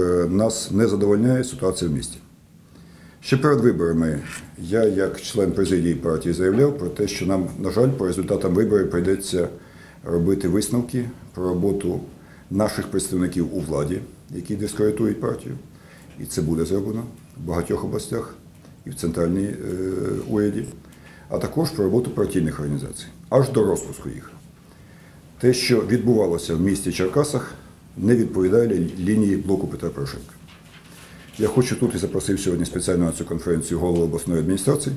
Е, Нас не задовольняє ситуація в місті. Ще перед виборами я, як член президії партії, заявляв про те, що нам, на жаль, по результатам виборів прийдеться робити висновки про роботу наших представників у владі, які дискредитують партію. І це буде зроблено в багатьох областях і в центральній е, уряді, а також про роботу партійних організацій, аж до розпуску їх. Те, що відбувалося в місті Черкасах, не відповідає лінії блоку Петра Порошенка. Я хочу тут і запросив сьогодні спеціально на цю конференцію голову обласної адміністрації,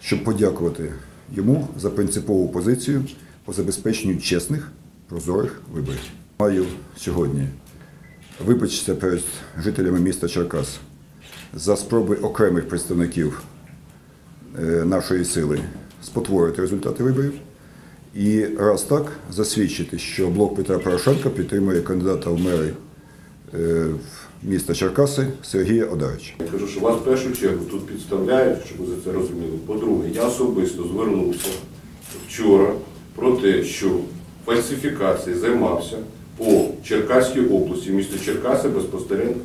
щоб подякувати йому за принципову позицію по забезпеченню чесних, прозорих виборів. Маю сьогодні вибачитися перед жителями міста Черкас за спроби окремих представників е, нашої сили спотворити результати виборів. І раз так засвідчити, що блок Петра Порошенка підтримує кандидата в мери е, в міста Черкаси Сергія Одарича. Я кажу, що вас в першу чергу тут підставляють, щоб ви за це розуміли. По-друге, я особисто звернувся вчора про те, що фальсифікації займався по Черкаській області, місто Черкаси безпосередньо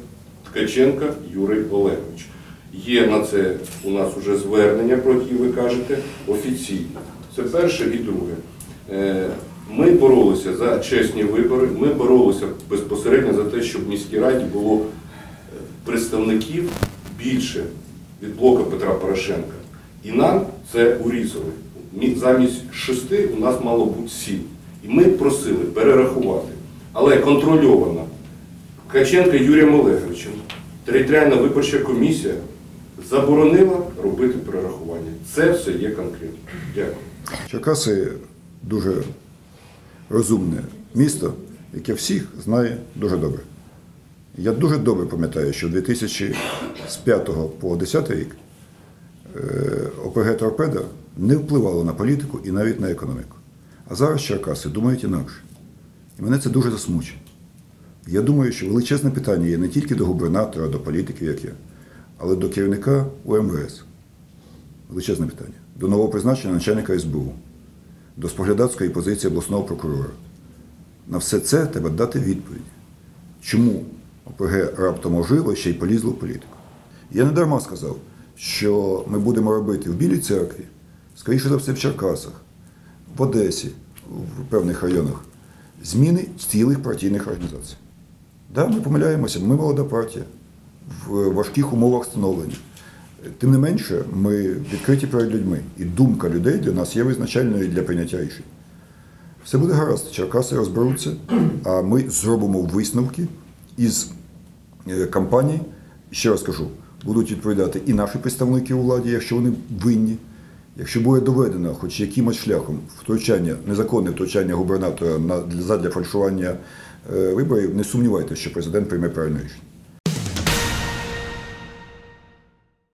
Ткаченка Юрій Олегович. Є на це у нас вже звернення, про які ви кажете, офіційно. Це перше і друге. Е, Ми боролися за чесні вибори, ми боролися безпосередньо за те, щоб в міській раді було е, представників більше від блока Петра Порошенка. І нам це урізали. Замість шести у нас мало бути сім. І ми просили перерахувати. Але контрольована Ткаченка Юрієм Олеговичем територіальна виборча комісія заборонила робити перерахування. Це все є конкретно. Дякую. Черкаси дуже розумне місто, яке всіх знає дуже добре. Я дуже добре пам'ятаю, що 2000 з 5 по 10 рік е, ОПГ Торпеда не впливало на політику і навіть на економіку. А зараз Черкаси думають інакше. І мене це дуже засмучує. Я думаю, що величезне питання є не тільки до губернатора, до політиків, як я, але до керівника УМВС. Величезне питання. До новопризначеного начальника СБУ, до споглядацької позиції обласного прокурора. На все це треба дати відповідь. Чому ОПГ раптом ожило ще й полізло в політику? Я не дарма сказав, що ми будемо робити в Білій церкві, скоріше за все в Черкасах, в Одесі, в певних районах, зміни цілих партійних організацій. Да, ми помиляємося, ми молода партія в важких умовах становлення. Тим не менше, ми відкриті перед людьми, і думка людей для нас є визначальною для прийняття рішень. Все буде гаразд, Черкаси розберуться, а ми зробимо висновки із е, кампанії. Ще раз кажу, будуть відповідати і наші представники у владі, якщо вони винні. Якщо буде доведено хоч якимось шляхом втручання, незаконне втручання губернатора на, для, задля фальшування е, виборів, не сумнівайтеся, що президент прийме правильне рішення.